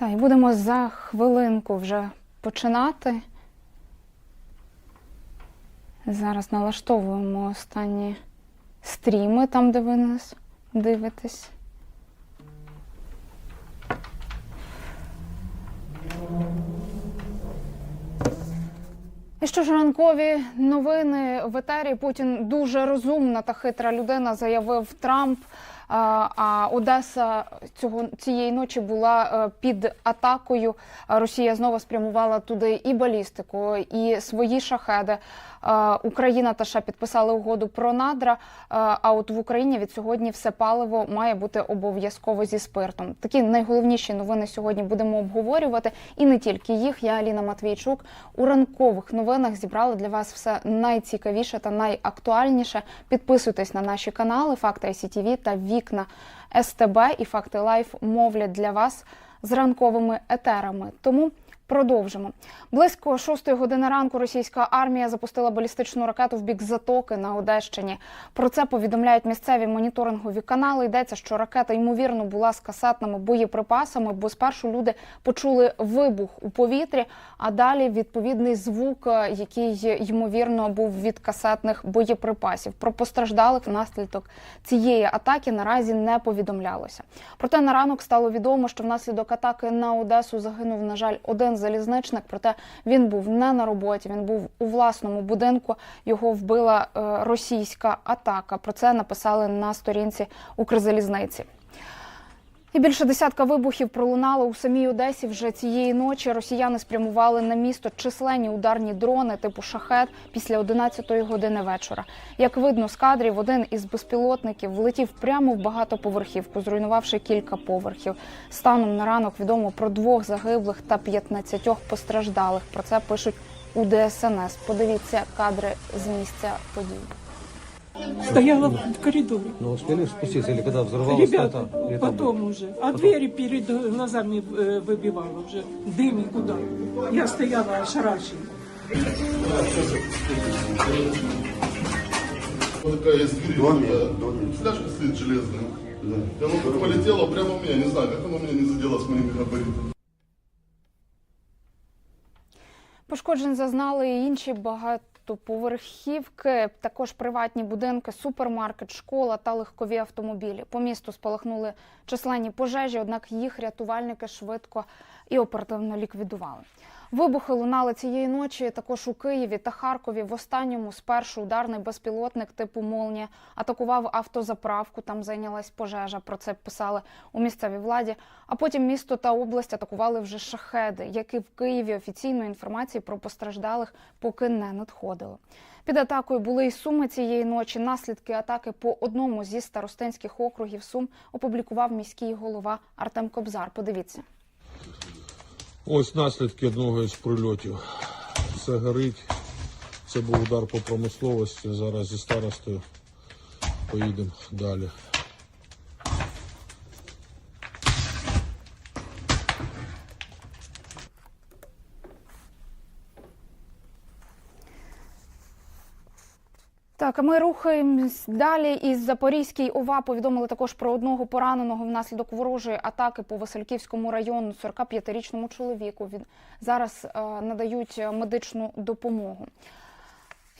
Та і будемо за хвилинку вже починати. Зараз налаштовуємо останні стріми, там, де ви нас дивитесь. І що ж ранкові новини в етері Путін дуже розумна та хитра людина, заявив Трамп. А Одеса цього цієї ночі була е, під атакою. Росія знову спрямувала туди і балістику, і свої шахеди. Е, Україна та США підписали угоду про надра. е, А от в Україні від сьогодні все паливо має бути обов'язково зі спиртом. Такі найголовніші новини сьогодні будемо обговорювати, і не тільки їх. Я Аліна Матвійчук у ранкових новинах зібрала для вас все найцікавіше та найактуальніше. Підписуйтесь на наші канали Факти ICTV та Вікна СТБ і Факти Лайф мовлять для вас з ранковими етерами. Тому Продовжимо близько шостої години ранку. Російська армія запустила балістичну ракету в бік затоки на Одещині. Про це повідомляють місцеві моніторингові канали. Йдеться, що ракета ймовірно була з касетними боєприпасами, бо спершу люди почули вибух у повітрі, а далі відповідний звук, е, який ймовірно був від касетних боєприпасів. Про постраждалих внаслідок цієї атаки наразі не повідомлялося. Проте на ранок стало відомо, що внаслідок атаки на Одесу загинув, на жаль, один залізничник. Проте він був не на роботі. Він був у власному будинку. Його вбила е, російська атака. Про це написали на сторінці Укрзалізниці. І більше десятка вибухів пролунало у самій Одесі вже цієї ночі. Росіяни спрямували на місто численні ударні дрони типу шахет після 11-ї години вечора. Як видно з кадрів, один із безпілотників влетів прямо в багатоповерхівку, зруйнувавши кілька поверхів. Станом на ранок відомо про двох загиблих та 15 постраждалих. Про це пишуть у ДСНС. Подивіться кадри з місця подій. Стояла в коридоре. Но успели спуститься или когда взорвалось Ребята, это? или там? потом уже. А двери перед глазами э, выбивала уже. Дым и куда. Я стояла ошарашена. Вот такая есть дверь, такая, фляжка стоит железная. И оно как полетело прямо у меня, не знаю, как оно меня не задело с моими габаритами. Пошкоджень зазнали і інші багатоповерхівки, також приватні будинки, супермаркет, школа та легкові автомобілі. По місту спалахнули численні пожежі, однак їх рятувальники швидко і оперативно ліквідували. Вибухи лунали цієї ночі також у Києві та Харкові. В останньому спершу ударний безпілотник типу Молнія атакував автозаправку. Там зайнялась пожежа. Про це писали у місцевій владі. А потім місто та область атакували вже шахеди, які в Києві офіційної інформації про постраждалих поки не надходило. Під атакою були і суми цієї ночі. Наслідки атаки по одному зі старостинських округів Сум опублікував міський голова Артем Кобзар. Подивіться. Ось наслідки одного із прильотів. Все горить. Це був удар по промисловості. Зараз зі старостою поїдемо далі. Так, а ми рухаємось далі. Із Запорізькій ОВА повідомили також про одного пораненого внаслідок ворожої атаки по Васильківському району 45-річному чоловіку. Він зараз е, надають медичну допомогу.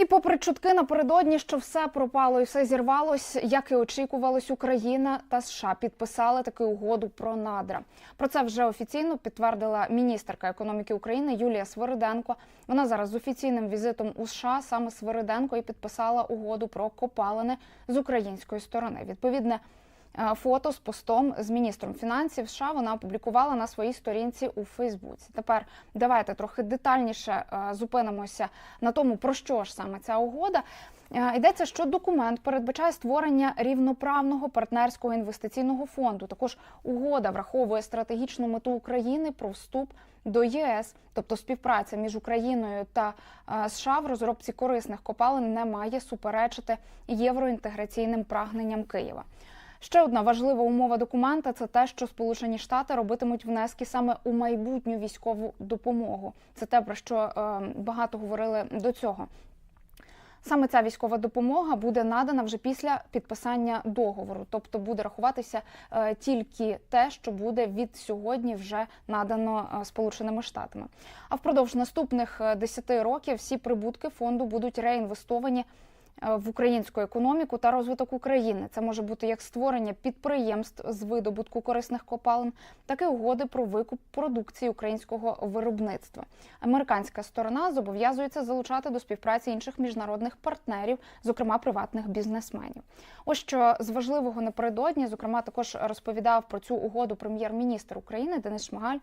І попри чутки напередодні, що все пропало і все зірвалось, як і очікувалось, Україна та США підписали таку угоду про надра. Про це вже офіційно підтвердила міністерка економіки України Юлія Свириденко. Вона зараз з офіційним візитом у США саме Свириденко і підписала угоду про копалини з української сторони. Відповідне фото з постом з міністром фінансів США вона опублікувала на своїй сторінці у Фейсбуці. Тепер давайте трохи детальніше е, зупинимося на тому, про що ж саме ця угода. Е, Йдеться, що документ передбачає створення рівноправного партнерського інвестиційного фонду. Також угода враховує стратегічну мету України про вступ до ЄС, тобто співпраця між Україною та е, США в розробці корисних копалин не має суперечити євроінтеграційним прагненням Києва. Ще одна важлива умова документа це те, що Сполучені Штати робитимуть внески саме у майбутню військову допомогу. Це те, про що е, багато говорили до цього. Саме ця військова допомога буде надана вже після підписання договору, тобто буде рахуватися е, тільки те, що буде від сьогодні вже надано е, Сполученими Штатами. А впродовж наступних е, 10 років всі прибутки фонду будуть реінвестовані в українську економіку та розвиток України. Це може бути як створення підприємств з видобутку корисних копалин, так і угоди про викуп продукції українського виробництва. Американська сторона зобов'язується залучати до співпраці інших міжнародних партнерів, зокрема приватних бізнесменів. Ось що з важливого напередодні, зокрема, також розповідав про цю угоду прем'єр-міністр України Денис Шмигаль.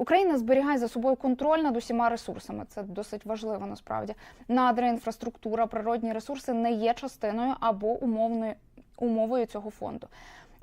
Україна зберігає за собою контроль над усіма ресурсами. Це досить важливо насправді. Надра, інфраструктура, природні ресурси не є частиною або умовною умовою цього фонду.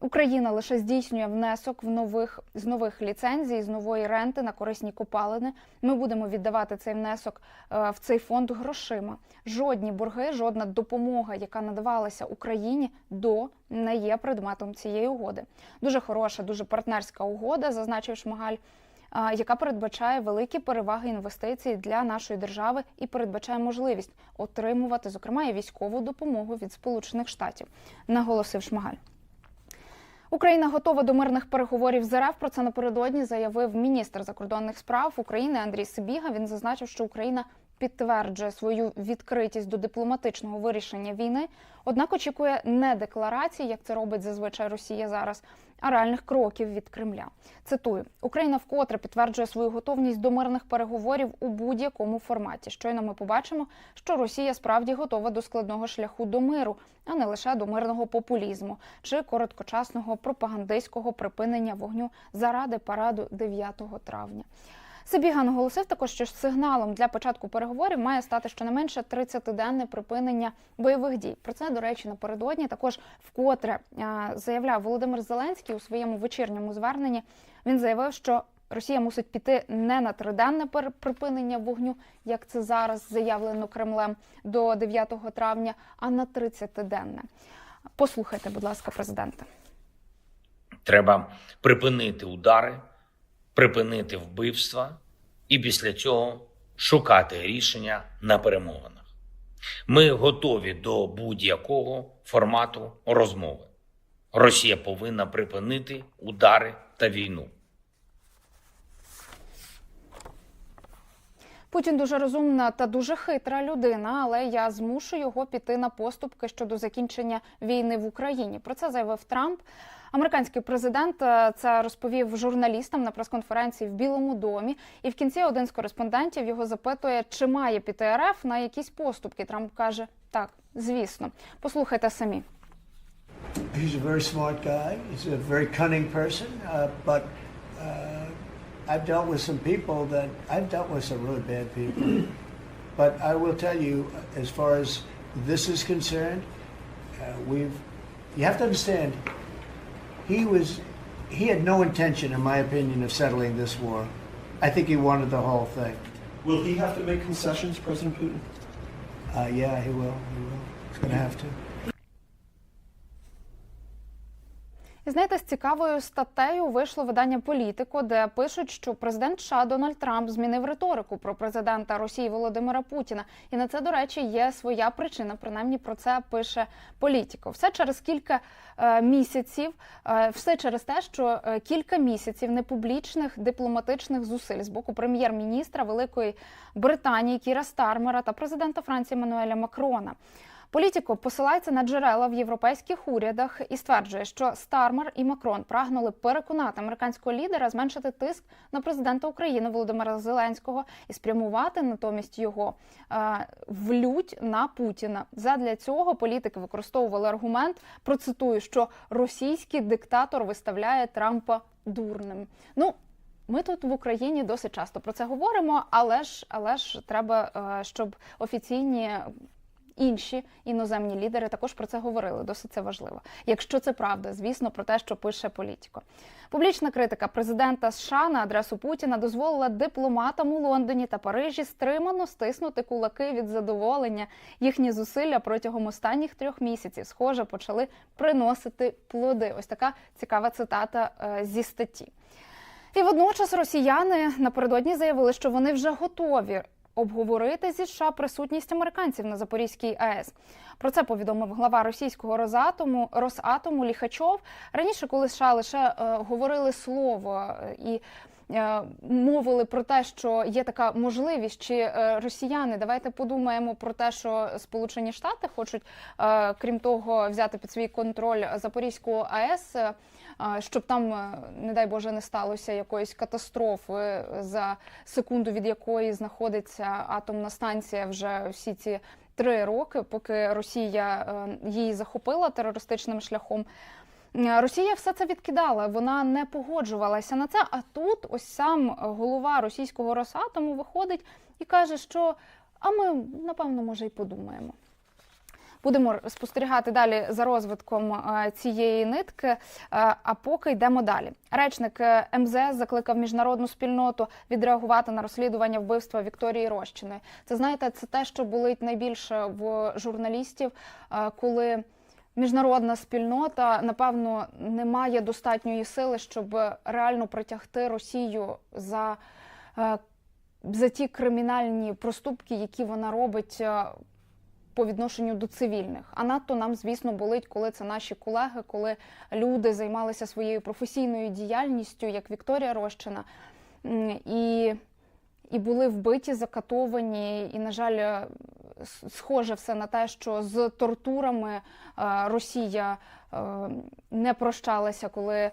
Україна лише здійснює внесок в нових з нових ліцензій, з нової ренти на корисні копалини. Ми будемо віддавати цей внесок е, в цей фонд грошима. Жодні борги, жодна допомога, яка надавалася Україні до не є предметом цієї угоди. Дуже хороша, дуже партнерська угода, зазначив Шмигаль а, яка передбачає великі переваги інвестицій для нашої держави і передбачає можливість отримувати, зокрема, і військову допомогу від Сполучених Штатів, наголосив Шмагаль. Україна готова до мирних переговорів з РФ. Про це напередодні заявив міністр закордонних справ України Андрій Сибіга. Він зазначив, що Україна підтверджує свою відкритість до дипломатичного вирішення війни, однак очікує не декларації, як це робить зазвичай Росія зараз, а реальних кроків від Кремля. Цитую: Україна вкотре підтверджує свою готовність до мирних переговорів у будь-якому форматі. Щойно ми побачимо, що Росія справді готова до складного шляху до миру, а не лише до мирного популізму чи короткочасного пропагандистського припинення вогню заради параду 9 травня. Сибіга наголосив також, що сигналом для початку переговорів має стати щонайменше 30-денне припинення бойових дій. Про це, до речі, напередодні також вкотре заявляв Володимир Зеленський у своєму вечірньому зверненні. Він заявив, що Росія мусить піти не на триденне припинення вогню, як це зараз заявлено Кремлем до 9 травня, а на 30-денне. Послухайте, будь ласка, президента. Треба припинити удари, припинити вбивства і після цього шукати рішення на перемовинах. Ми готові до будь-якого формату розмови. Росія повинна припинити удари та війну. Путін дуже розумна та дуже хитра людина, але я змушу його піти на поступки щодо закінчення війни в Україні. Про це заявив Трамп. Американський президент е, це розповів журналістам на прес-конференції в Білому домі. І в кінці один з кореспондентів його запитує, чи має піти РФ на якісь поступки. Трамп каже: так, звісно. Послухайте самі. He's a very smart guy. He's a very cunning person. Uh, but uh, I've dealt with some people that I've dealt with some really bad people. but I will tell you, as far as this is concerned, uh, we've. You have to understand. He was. He had no intention, in my opinion, of settling this war. I think he wanted the whole thing. Will he have to make concessions, President Putin? Uh, yeah, he will. He will. He's going to have to. І знаєте, з цікавою статтею вийшло видання Політико, де пишуть, що президент США Дональд Трамп змінив риторику про президента Росії Володимира Путіна. І на це, до речі, є своя причина. Принаймні про це пише Політико. Все через кілька е, місяців, е, все через те, що е, кілька місяців непублічних дипломатичних зусиль з боку прем'єр-міністра Великої Британії Кіра Стармера та президента Франції Мануеля Макрона. Політіко посилається на джерела в європейських урядах і стверджує, що Стармер і Макрон прагнули переконати американського лідера зменшити тиск на президента України Володимира Зеленського і спрямувати натомість його е, в лють на Путіна. Задля цього політики використовували аргумент. Процитую, що російський диктатор виставляє Трампа дурним. Ну. Ми тут в Україні досить часто про це говоримо, але ж але ж треба, е, щоб офіційні інші іноземні лідери також про це говорили. Досить це важливо. Якщо це правда, звісно, про те, що пише політико. Публічна критика президента США на адресу Путіна дозволила дипломатам у Лондоні та Парижі стримано стиснути кулаки від задоволення. Їхні зусилля протягом останніх трьох місяців, схоже, почали приносити плоди. Ось така цікава цитата е, зі статті. І водночас росіяни напередодні заявили, що вони вже готові обговорити зі США присутність американців на Запорізькій АЕС. Про це повідомив глава російського Росатому Росатому Ліхачов. Раніше, коли США лише е, говорили слово е, і е, мовили про те, що є така можливість, чи росіяни, давайте подумаємо про те, що Сполучені Штати хочуть, крім того, взяти під свій контроль Запорізьку АЕС. Е, щоб там, е, не дай Боже, не сталося якоїсь катастрофи, за секунду від якої знаходиться атомна станція вже всі ці три роки, поки Росія е, її захопила терористичним шляхом. Е, Росія все це відкидала, вона не погоджувалася на це. А тут ось сам голова російського Росатому виходить і каже, що а ми напевно може й подумаємо. Будемо спостерігати далі за розвитком е, цієї нитки. е, А поки йдемо далі. Речник е, МЗС закликав міжнародну спільноту відреагувати на розслідування вбивства Вікторії Рощиної. Це знаєте, це те, що болить найбільше в журналістів, коли. Міжнародна спільнота напевно не має достатньої сили, щоб реально притягти Росію за, за ті кримінальні проступки, які вона робить по відношенню до цивільних. А надто нам, звісно, болить, коли це наші колеги, коли люди займалися своєю професійною діяльністю, як Вікторія Рощина, і, і були вбиті, закатовані. І, на жаль, е, схоже все на те, що з тортурами е, Росія е, не прощалася, коли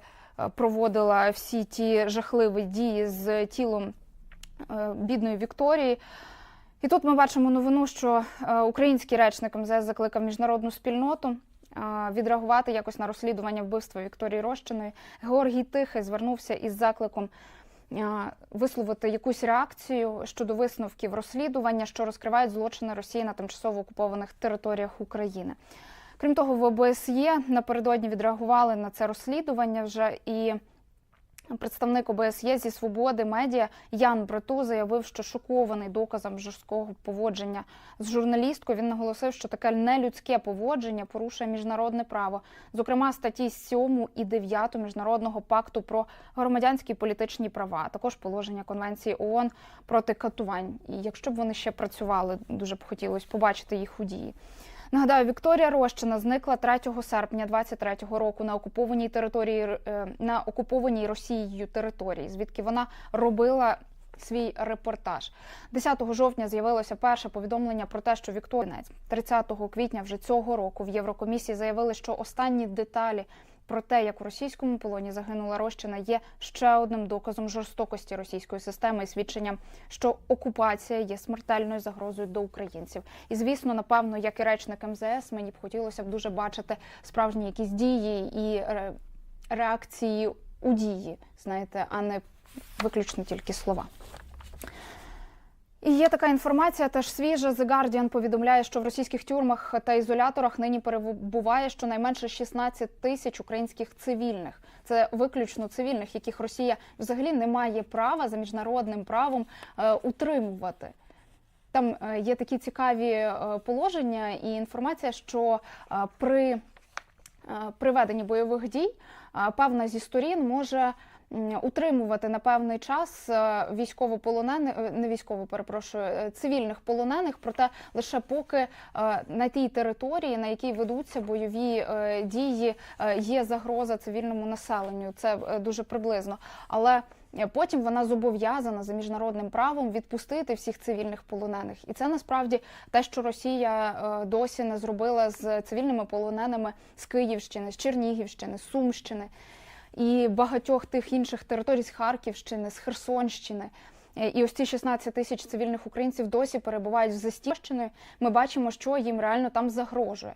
проводила всі ті жахливі дії з тілом бідної Вікторії. І тут ми бачимо новину, що е, український речник МЗС закликав міжнародну спільноту е, відреагувати якось на розслідування вбивства Вікторії Рощиної. Георгій Тихий звернувся із закликом е, висловити якусь реакцію щодо висновків розслідування, що розкривають злочини Росії на тимчасово окупованих територіях України. Крім того, в ОБСЄ напередодні відреагували на це розслідування вже і. Представник ОБСЄ зі свободи медіа Ян Брету заявив, що шокований доказом жорсткого поводження з журналісткою. Він наголосив, що таке нелюдське поводження порушує міжнародне право, зокрема статті 7 і 9 міжнародного пакту про громадянські політичні права, а також положення конвенції ООН проти катувань. І якщо б вони ще працювали, дуже б хотілося побачити їх у дії. Нагадаю, Вікторія Рощина зникла 3 серпня 23-го року на окупованій території е, на окупованій Росією території, звідки вона робила свій репортаж. 10 жовтня з'явилося перше повідомлення про те, що Вікторія 30 квітня вже цього року в Єврокомісії заявили, що останні деталі про те, як у російському полоні загинула Рощина, є ще одним доказом жорстокості російської системи і свідченням, що окупація є смертельною загрозою до українців. І звісно, напевно, як і речник МЗС, мені б хотілося б дуже бачити справжні якісь дії і реакції у дії, знаєте, а не виключно тільки слова. І є така інформація, теж свіжа. The Guardian повідомляє, що в російських тюрмах та ізоляторах нині перебуває щонайменше 16 тисяч українських цивільних. Це виключно цивільних, яких Росія взагалі не має права за міжнародним правом е, утримувати. Там е, є такі цікаві е, положення і інформація, що при е, при веденні бойових дій певна зі сторін може утримувати на певний час е, військовополонених, е, не військово, перепрошую, е, цивільних полонених, проте лише поки на тій території, на якій ведуться бойові дії, є загроза цивільному населенню. Це дуже приблизно. Але Потім вона зобов'язана за міжнародним правом відпустити всіх цивільних полонених, і це насправді те, що Росія досі не зробила з цивільними полоненими з Київщини, з Чернігівщини, з Сумщини і багатьох тих інших територій з Харківщини, з Херсонщини. Е, І ось ці 16 тисяч цивільних українців досі перебувають в застіщеною. Ми бачимо, що їм реально там загрожує.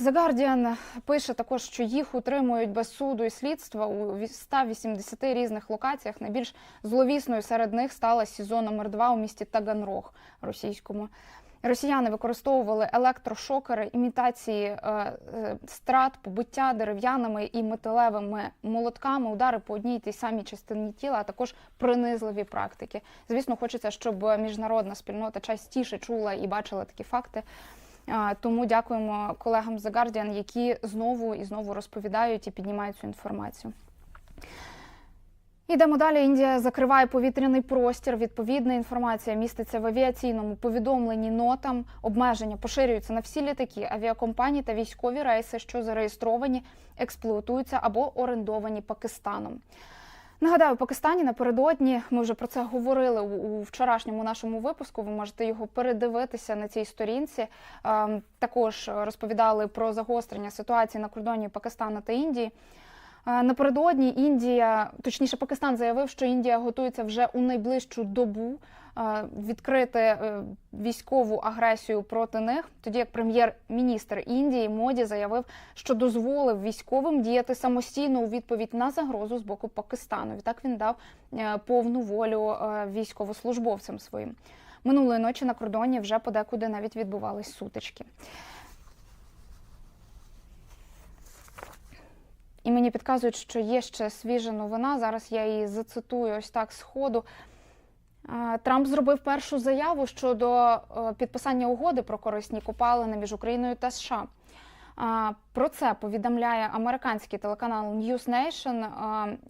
The Guardian пише також, що їх утримують без суду і слідства у 180 різних локаціях. Найбільш зловісною серед них стала СІЗО номер 2 у місті Таганрог російському. Росіяни використовували електрошокери, імітації е, е, страт, побиття дерев'яними і металевими молотками, удари по одній тій самій частині тіла, а також принизливі практики. Звісно, хочеться, щоб міжнародна спільнота частіше чула і бачила такі факти. А, Тому дякуємо колегам The Guardian, які знову і знову розповідають і піднімають цю інформацію. Ідемо далі. Індія закриває повітряний простір. Відповідна інформація міститься в авіаційному повідомленні нотам. Обмеження поширюються на всі літаки, авіакомпанії та військові рейси, що зареєстровані, експлуатуються або орендовані Пакистаном. Нагадаю, у Пакистані напередодні ми вже про це говорили у, у вчорашньому нашому випуску. Ви можете його передивитися на цій сторінці. Ем, також розповідали про загострення ситуації на кордоні Пакистану та Індії. Напередодні Індія, точніше, Пакистан заявив, що Індія готується вже у найближчу добу відкрити е, військову агресію проти них. Тоді як прем'єр-міністр Індії Моді заявив, що дозволив військовим діяти самостійно у відповідь на загрозу з боку Пакистану. Відтак він дав е, повну волю е, військовослужбовцям своїм. Минулої ночі на кордоні вже подекуди навіть відбувались сутички. І мені підказують, що є ще свіжа новина. Зараз я її зацитую ось так з ходу. Трамп зробив першу заяву щодо е, підписання угоди про корисні копалини між Україною та США. Про це повідомляє американський телеканал News Nation.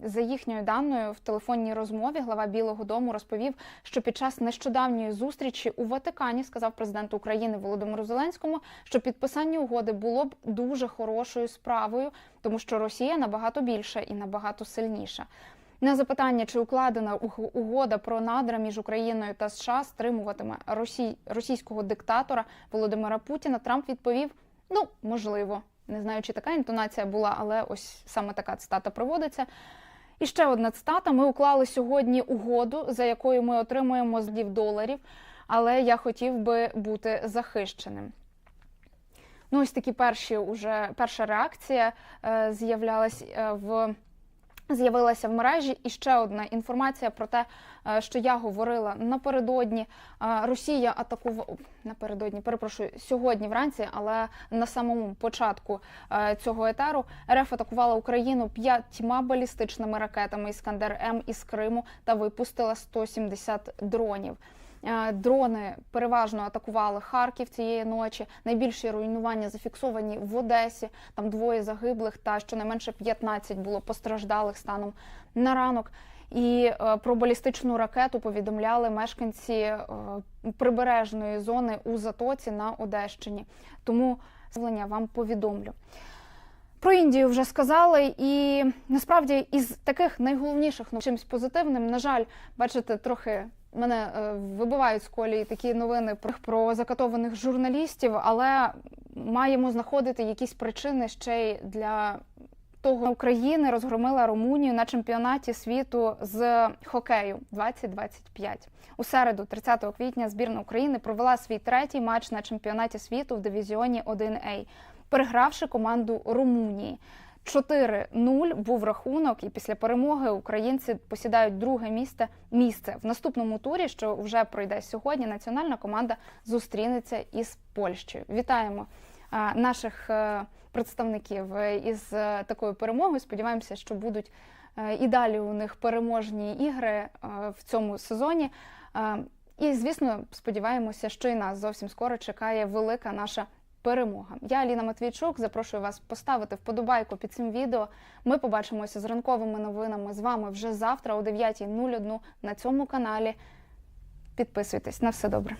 За їхньою даною в телефонній розмові глава Білого Дому розповів, що під час нещодавньої зустрічі у Ватикані сказав президент України Володимиру Зеленському, що підписання угоди було б дуже хорошою справою, тому що Росія набагато більша і набагато сильніша. На запитання, чи укладена уг- угода про надра між Україною та США стримуватиме росій... російського диктатора Володимира Путіна, Трамп відповів: ну можливо, не знаю, чи така інтонація була, але ось саме така цитата проводиться. І ще одна цитата: ми уклали сьогодні угоду, за якою ми отримуємо злів доларів, але я хотів би бути захищеним. Ну, ось такі перші уже перша реакція е, з'являлась е, в з'явилася в мережі. І ще одна інформація про те, е, що я говорила напередодні. Е, Росія атакувала напередодні, перепрошую, сьогодні вранці, але на самому початку е, цього етеру РФ атакувала Україну п'ятьма балістичними ракетами Іскандер М із Криму та випустила 170 дронів. Е, Дрони переважно атакували Харків цієї ночі. Найбільші руйнування зафіксовані в Одесі. Там двоє загиблих та щонайменше 15 було постраждалих станом на ранок. І е, про балістичну ракету повідомляли мешканці е, прибережної зони у Затоці на Одещині. Тому ставлення вам повідомлю. Про Індію вже сказали, і насправді із таких найголовніших ну, чимось позитивним, на жаль, бачите, трохи мене е, вибивають з колії такі новини про, про закатованих журналістів, але маємо знаходити якісь причини ще й для того України розгромила Румунію на чемпіонаті світу з хокею 2025. У середу, 30 квітня, збірна України провела свій третій матч на чемпіонаті світу в дивізіоні 1А, перегравши команду Румунії. 4-0 був рахунок, і після перемоги українці посідають друге місце. Місце в наступному турі, що вже пройде сьогодні. Національна команда зустрінеться із Польщею. Вітаємо а, наших е, представників е, із е, такою перемогою. Сподіваємося, що будуть е, і далі у них переможні ігри е, в цьому сезоні. Е, І, звісно, сподіваємося, що і нас зовсім скоро чекає велика наша перемога. Я Аліна Матвійчук. Запрошую вас поставити вподобайку під цим відео. Ми побачимося з ранковими новинами з вами вже завтра о 9.01 на цьому каналі. Підписуйтесь на все добре.